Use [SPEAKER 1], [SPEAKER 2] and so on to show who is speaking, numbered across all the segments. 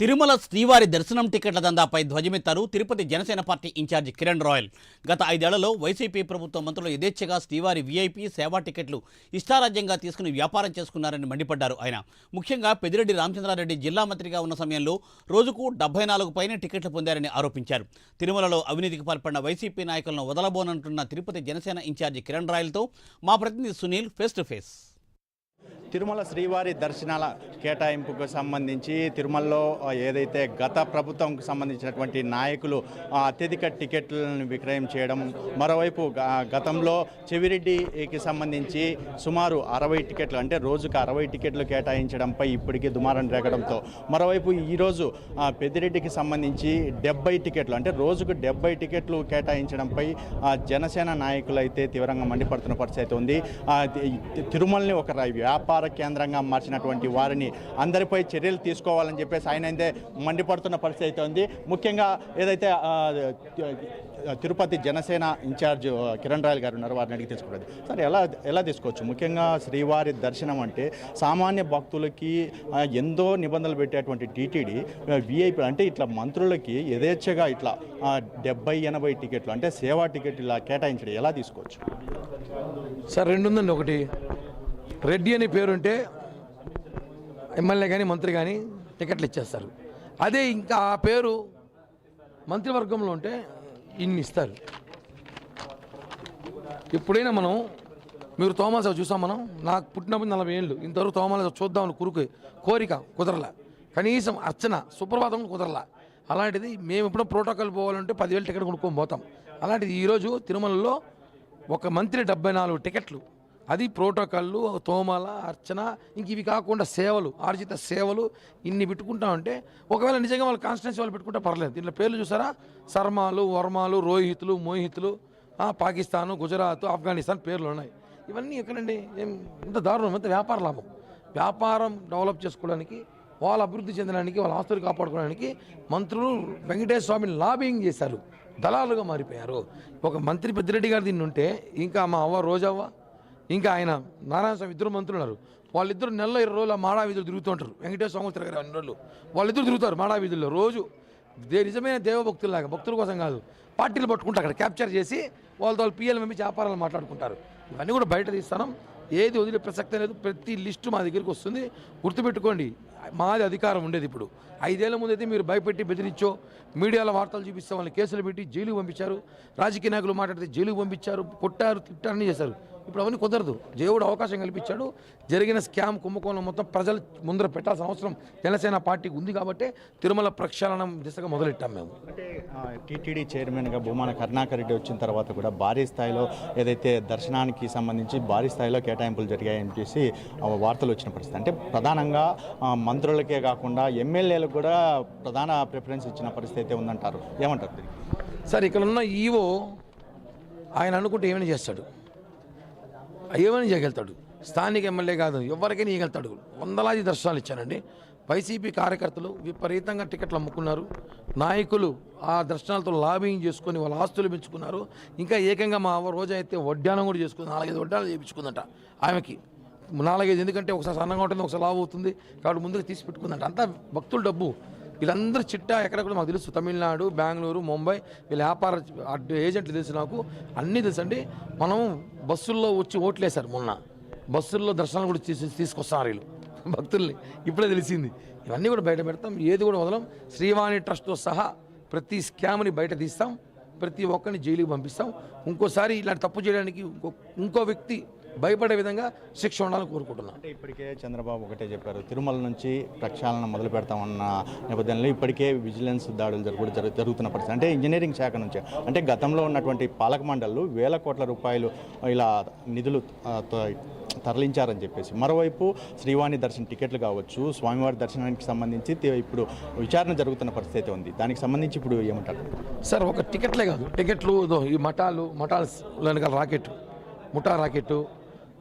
[SPEAKER 1] తిరుమల శ్రీవారి దర్శనం టికెట్ల దందాపై ధ్వజమెత్తారు Tirupati Janasena party incharge Kiran royal. గత ఐదేళ్ళలో వైసీపీ ప్రభుత్వ మంత్రులు యథేచ్ఛగా శ్రీవారి వీఐపీ సేవా టికెట్లు ఇష్టారాజ్యంగా తీసుకుని వ్యాపారం చేసుకున్నారని మండిపడ్డారు ఆయన. ముఖ్యంగా పెదిరెడ్డి రామచంద్రారెడ్డి జిల్లా మంత్రిగా ఉన్న సమయంలో రోజుకు డెబ్బై నాలుగు పైన టికెట్లు పొందారని ఆరోపించారు. తిరుమలలో అవినీతికి పాల్పడిన వైసీపీ నాయకులను వదలబోనంటున్న తిరుపతి జనసేన ఇన్ఛార్జ్ కిరణ్ రాయల్తో మా ప్రతినిధి Sunil face to face.
[SPEAKER 2] Tirumala శ్రీవారి దర్శనాల కేటాయింపుకు సంబంధించి తిరుమలలో ఏదైతే గత ప్రభుత్వంకు సంబంధించినటువంటి నాయకులు అత్యధిక టికెట్లను విక్రయం చేయడం మరోవైపు గతంలో చెవిరెడ్డికి సంబంధించి సుమారు అరవై టికెట్లు అంటే రోజుకు అరవై టికెట్లు కేటాయించడంపై ఇప్పటికీ దుమారం రేగడంతో మరోవైపు ఈరోజు పెద్దిరెడ్డికి సంబంధించి డెబ్బై టికెట్లు అంటే రోజుకు డెబ్బై టికెట్లు కేటాయించడంపై జనసేన నాయకులు అయితే తీవ్రంగా మండిపడుతున్న పరిస్థితి ఉంది. తిరుమలని ఒక వ్యాపార కేంద్రంగా మార్చినటువంటి వారిని అందరిపై చర్యలు తీసుకోవాలని చెప్పేసి ఆయన అయితే మండిపడుతున్న పరిస్థితి అయితే ఉంది. ముఖ్యంగా ఏదైతే తిరుపతి జనసేన ఇన్ఛార్జ్ కిరణ్ రాయల్ గారు ఉన్నారు వారిని అడిగి తీసుకోలేదు సార్ ఎలా ఎలా తీసుకోవచ్చు? ముఖ్యంగా శ్రీవారి దర్శనం అంటే సామాన్య భక్తులకి ఎంతో నిబంధనలు పెట్టేటువంటి టీటీడీ విఐపి అంటే ఇట్లా మంత్రులకి యథేచ్ఛగా ఇట్లా డెబ్బై ఎనభై టికెట్లు అంటే సేవా టికెట్ ఇలా కేటాయించడం ఎలా తీసుకోవచ్చు?
[SPEAKER 3] సార్ రెండు ఉందండి ఒకటి. రెడ్డి అనే పేరుంటే ఎమ్మెల్యే కానీ మంత్రి కానీ టికెట్లు ఇచ్చేస్తారు. అదే ఇంకా ఆ పేరు మంత్రివర్గంలో ఉంటే ఇన్ని ఇస్తారు. ఎప్పుడైనా మనం మీరు తోమాస చూసాం మనం నాకు పుట్టినప్పుడు నలభై ఏళ్ళు ఇంతవరకు తోమాల చూద్దామని కురుకు కోరిక కుదరలా. కనీసం అర్చన సుప్రభాతం కుదరలా. అలాంటిది మేము ఎప్పుడో ప్రోటోకాల్ పోవాలంటే పదివేలు టికెట్ కొనుక్కొని పోతాం. అలాంటిది ఈరోజు తిరుమలలో ఒక మంత్రి డెబ్బై నాలుగు టికెట్లు అది ప్రోటోకాళ్ళు తోమాల అర్చన ఇంక ఇవి కాకుండా సేవలు ఆర్జిత సేవలు ఇన్ని పెట్టుకుంటా ఉంటే ఒకవేళ నిజంగా వాళ్ళు కాన్స్టిట్యూన్సీ వాళ్ళు పెట్టుకుంటే పర్లేదు. దీంట్లో పేర్లు చూసారా? శర్మాలు వర్మాలు రోహితులు మోహితులు పాకిస్తాను గుజరాత్ ఆఫ్ఘనిస్తాన్ పేర్లు ఉన్నాయి. ఇవన్నీ ఎక్కడండి? ఏం ఇంత దారుణం ఇంత వ్యాపార లాభం. వ్యాపారం డెవలప్ చేసుకోవడానికి వాళ్ళ అభివృద్ధి చెందడానికి వాళ్ళ ఆస్తులు కాపాడుకోవడానికి మంత్రులు వెంకటేశ్వర స్వామిని లాబింగ్ చేశారు. దళాలుగా మారిపోయారు. ఒక మంత్రి పెద్దిరెడ్డి గారు దీన్ని ఉంటే ఇంకా మా అవ్వ రోజవ్వ ఇంకా ఆయన నారాయణ స్వామి ఇద్దరు మంత్రులు ఉన్నారు. వాళ్ళిద్దరు నెలలో ఇరవై రోజులు మాడా వీధులు తిరుగుతుంటారు వెంకటేశ్వర స్వామి తిరగరు అన్ని రోజులు. వాళ్ళిద్దరు తిరుగుతారు మాడా వీధుల్లో రోజు. దే నిజమైన దేవభక్తుల్లాగా భక్తుల కోసం కాదు పార్టీలు పట్టుకుంటారు అక్కడ క్యాప్చర్ చేసి వాళ్ళతో వాళ్ళు పిఎల్ పంపించి వ్యాపారాలు మాట్లాడుకుంటారు. ఇవన్నీ కూడా బయట తీస్తాం. ఏది వదిలే ప్రసక్తి లేదు. ప్రతి లిస్టు మా దగ్గరికి వస్తుంది. గుర్తుపెట్టుకోండి మాది అధికారం ఉండేది ఇప్పుడు. ఐదేళ్ళ ముందైతే మీరు భయపెట్టి బెదిరించో మీడియాలో వార్తలు చూపిస్తే వాళ్ళని కేసులు పెట్టి జైలుకు పంపించారు. రాజకీయ నాయకులు మాట్లాడితే జైలుకు పంపించారు కొట్టారు తిట్టారని చేశారు. ఇప్పుడు అవన్నీ కుదరదు. దేవుడు అవకాశం కల్పించాడు. జరిగిన స్కామ్ కుంభకోణం మొత్తం ప్రజలు ముందర పెట్టాల్సిన అవసరం జనసేన పార్టీకి ఉంది కాబట్టి తిరుమల ప్రక్షాళనం దిశగా మొదలెట్టాం మేము.
[SPEAKER 2] అంటే టీటీడీ చైర్మన్గా భూమాన కరుణాకర్ రెడ్డి వచ్చిన తర్వాత కూడా భారీ స్థాయిలో ఏదైతే దర్శనానికి సంబంధించి భారీ స్థాయిలో కేటాయింపులు జరిగాయని చేసి ఆ, వార్తలు వచ్చిన పరిస్థితి. అంటే ప్రధానంగా మంత్రులకే కాకుండా ఎమ్మెల్యేలకు కూడా ప్రధాన ప్రిఫరెన్స్ ఇచ్చిన పరిస్థితి అయితే ఉందంటారు. ఏమంటారు?
[SPEAKER 3] సార్ ఇక్కడ ఉన్న ఈవో ఆయన అనుకుంటే ఏమైనా చేస్తాడు? ఏమైనా చేయగలుగుతాడు? స్థానిక ఎమ్మెల్యే కాదు ఎవరికైనా ఇవ్వగలుగుతాడు వందలాది దర్శనాలు ఇచ్చానండి వైసీపీ కార్యకర్తలు విపరీతంగా టికెట్లు అమ్ముకున్నారు. నాయకులు ఆ దర్శనాలతో లాబింగ్ చేసుకొని వాళ్ళ ఆస్తులు పెంచుకున్నారు. ఇంకా ఏకంగా మా రోజైతే రోజు అయితే వడ్డానం కూడా చేసుకుంది. నాలుగైదు వడ్డాలు చేయించుకుందంట ఆమెకి. నాలుగైదు ఎందుకంటే ఒకసారి సన్నగా ఉంటుంది ఒకసారి లావు అవుతుంది. కాబట్టి ముందుకు తీసి పెట్టుకుందంట. అంతా భక్తుల డబ్బు. వీళ్ళందరూ చిట్టా ఎక్కడెక్కడ మాకు తెలుసు. తమిళనాడు బెంగళూరు ముంబై వీళ్ళ వ్యాపార ఏజెంట్లు తెలుసు నాకు. అన్నీ తెలుసు అండి మనం బస్సుల్లో వచ్చి ఓట్లేశారు మొన్న. బస్సుల్లో దర్శనాలు కూడా తీసి తీసుకొస్తున్నారు వీళ్ళు. భక్తుల్ని. ఇప్పుడే తెలిసింది. ఇవన్నీ కూడా బయట పెడతాం. ఏది కూడా వదలం. శ్రీవాణి ట్రస్ట్తో సహా ప్రతి స్కామ్ని బయట తీస్తాం. ప్రతి ఒక్కరిని జైలుకి పంపిస్తాం. ఇంకోసారి ఇలాంటి తప్పు చేయడానికి ఇంకో ఇంకో వ్యక్తి భయపడే విధంగా శిక్ష ఉండాలని కోరుకుంటున్నాం.
[SPEAKER 2] అంటే ఇప్పటికే చంద్రబాబు ఒకటే చెప్పారు తిరుమల నుంచి ప్రక్షాళన మొదలు పెడతామన్న నేపథ్యంలో ఇప్పటికే విజిలెన్స్ దాడులు జరుగు జరుగు- జరుగుతున్న పరిస్థితి. అంటే ఇంజనీరింగ్ శాఖ నుంచి అంటే గతంలో ఉన్నటువంటి పాలక మండళ్ళు వేల కోట్ల రూపాయలు ఇలా నిధులు తరలించారని చెప్పేసి. మరోవైపు శ్రీవాణి దర్శన టికెట్లు కావచ్చు స్వామివారి దర్శనానికి సంబంధించి ఇప్పుడు విచారణ జరుగుతున్న పరిస్థితి ఉంది. దానికి సంబంధించి ఇప్పుడు ఏమంటారు?
[SPEAKER 3] సార్ ఒక టికెట్లే కాదు. టికెట్లు ఈ మఠాలు మఠాల రాకెట్ ముఠా రాకెట్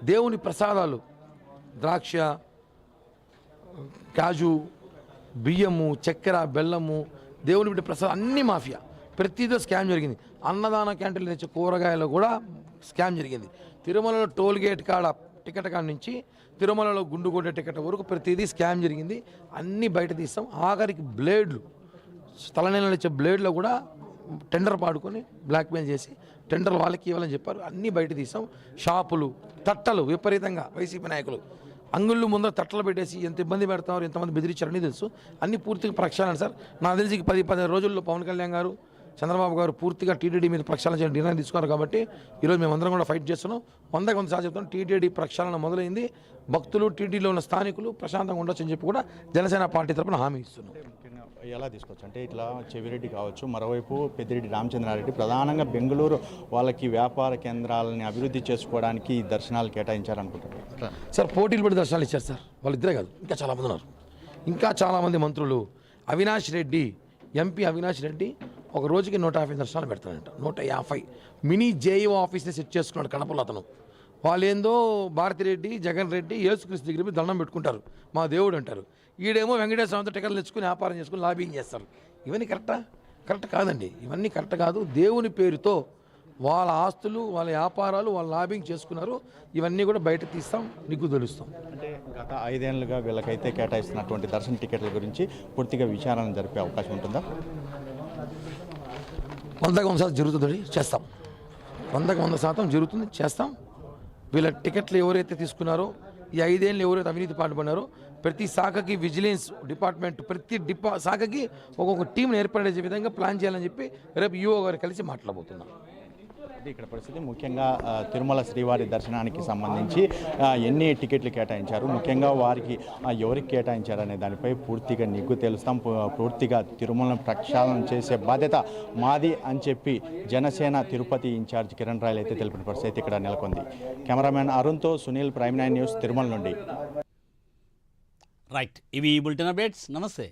[SPEAKER 3] దేవుని ప్రసాదాలు. ద్రాక్ష కాజు బియ్యము చక్కెర బెల్లము దేవుని బిడ్డ ప్రసాదం అన్ని మాఫియా. ప్రతిదో స్కామ్ జరిగింది. అన్నదాన క్యాంటీన్లు తెచ్చే కూరగాయలు కూడా స్కామ్ జరిగింది. తిరుమలలో టోల్ గేట్ కాడ టికెట్ కాడ నుంచి తిరుమలలో గుండు కొట్టే టికెట్ వరకు ప్రతిదీ స్కామ్ జరిగింది. అన్నీ బయట తీస్తాం. ఆఖరికి బ్లేడ్లు. తలనీళ్ళు ఇచ్చే బ్లేడ్లో కూడా టెండర్ పాడుకొని బ్లాక్మెయిల్ చేసి టెండర్ వాళ్ళకి ఇవ్వాలని చెప్పారు. అన్నీ బయట తీసాం. షాపులు తట్టలు విపరీతంగా వైసీపీ నాయకులు. అంగుళ్ళు ముందర తట్టలు పెట్టేసి ఎంత ఇబ్బంది పెడతారు ఎంతమంది బెదిరించారని తెలుసు. అన్ని పూర్తిగా ప్రక్షాళన సార్. నాకు తెలిసి పది పదిహేను రోజుల్లో పవన్ కళ్యాణ్ గారు చంద్రబాబు గారు పూర్తిగా టీటీడీ మీద ప్రక్షాళన చేయడం నిర్ణయం తీసుకున్నారు కాబట్టి ఈరోజు మేమందరం కూడా ఫైట్ చేస్తున్నాం. వంద కొంత సార్ చెప్తాం టీటీడీ ప్రక్షాళన మొదలైంది. భక్తులు టీటీడీలో ఉన్న స్థానికులు ప్రశాంతంగా ఉండొచ్చని చెప్పి కూడా జనసేన పార్టీ తరఫున హామీ ఇస్తున్నాం.
[SPEAKER 2] ఎలా తీసుకోవచ్చు అంటే ఇట్లా చెవిరెడ్డి కావచ్చు మరోవైపు పెద్దిరెడ్డి రామచంద్రారెడ్డి ప్రధానంగా బెంగళూరు వాళ్ళకి వ్యాపార కేంద్రాలని అభివృద్ధి చేసుకోవడానికి ఈ దర్శనాలు కేటాయించారనుకుంటారు
[SPEAKER 3] సార్ పోటీలు పడి దర్శనాలు ఇచ్చారు సార్. వాళ్ళిద్దరే కాదు ఇంకా చాలామంది ఉన్నారు. ఇంకా చాలామంది మంత్రులు అవినాష్ రెడ్డి ఎంపీ అవినాష్ రెడ్డి ఒక రోజుకి నూట యాభై దర్శనాలు పెడతాడంట. నూట యాభై. మినీ జేఈఓ ఆఫీస్ని సెట్ చేసుకున్నాడు కడపలో అతను. వాళ్ళేందో భారతిరెడ్డి జగన్ రెడ్డి యేసుక్రీస్తు దగ్గర పోయి దండం పెట్టుకుంటారు. మా దేవుడు అంటారు. ఈడేమో వెంకటేశ్వర స్వామితో టికెట్లు తెచ్చుకుని వ్యాపారం చేసుకుని లాబింగ్ చేస్తారు. ఇవన్నీ కరెక్టా? కరెక్ట్ కాదండి. ఇవన్నీ కరెక్ట్ కాదు. దేవుని పేరుతో వాళ్ళ ఆస్తులు వాళ్ళ వ్యాపారాలు వాళ్ళ లాబింగ్ చేసుకున్నారు. ఇవన్నీ కూడా బయట తీస్తాం నీకు తెలుస్తాం.
[SPEAKER 2] అంటే గత ఐదేళ్ళుగా వీళ్ళకైతే కేటాయిస్తున్నటువంటి దర్శన టికెట్ల గురించి పూర్తిగా విచారణ జరిపే అవకాశం ఉంటుందా?
[SPEAKER 3] వందకు వంద శాతం జరుగుతుంది చేస్తాం. వందకు వంద శాతం జరుగుతుంది. చేస్తాం. వీళ్ళ టికెట్లు ఎవరైతే తీసుకున్నారో ఈ ఐదేళ్ళు ఎవరైతే అవినీతి పాల్పడినారో ప్రతి శాఖకి విజిలెన్స్ డిపార్ట్మెంట్ ప్రతి డిపా శాఖకి ఒక్కొక్క టీంను ఏర్పడే విధంగా ప్లాన్ చేయాలని చెప్పి రేపు యూఓ గారు కలిసి మాట్లాడబోతున్నాం
[SPEAKER 2] ఇది ఇక్కడ పరిస్థితి ముఖ్యంగా తిరుమల శ్రీవారి దర్శనానికి సంబంధించి ఎన్ని టికెట్లు కేటాయించారు? ముఖ్యంగా వారికి ఎవరికి కేటాయించారు అనే దానిపై పూర్తిగా నిగ్గు తెలుస్తాం. పూ- పూర్తిగా తిరుమలను ప్రక్షాళన చేసే బాధ్యత మాది అని చెప్పి జనసేన తిరుపతి ఇన్ఛార్జ్ కిరణ్ రాయల్ అయితే తెలిపిన పరిస్థితి ఇక్కడ నెలకొంది. Cameraman అరుణ్తో Sunil prime nine news Tirumala నుండి.
[SPEAKER 1] రైట్. ఇవి ఈ బులెటిన్ అప్డేట్స్. నమస్తే.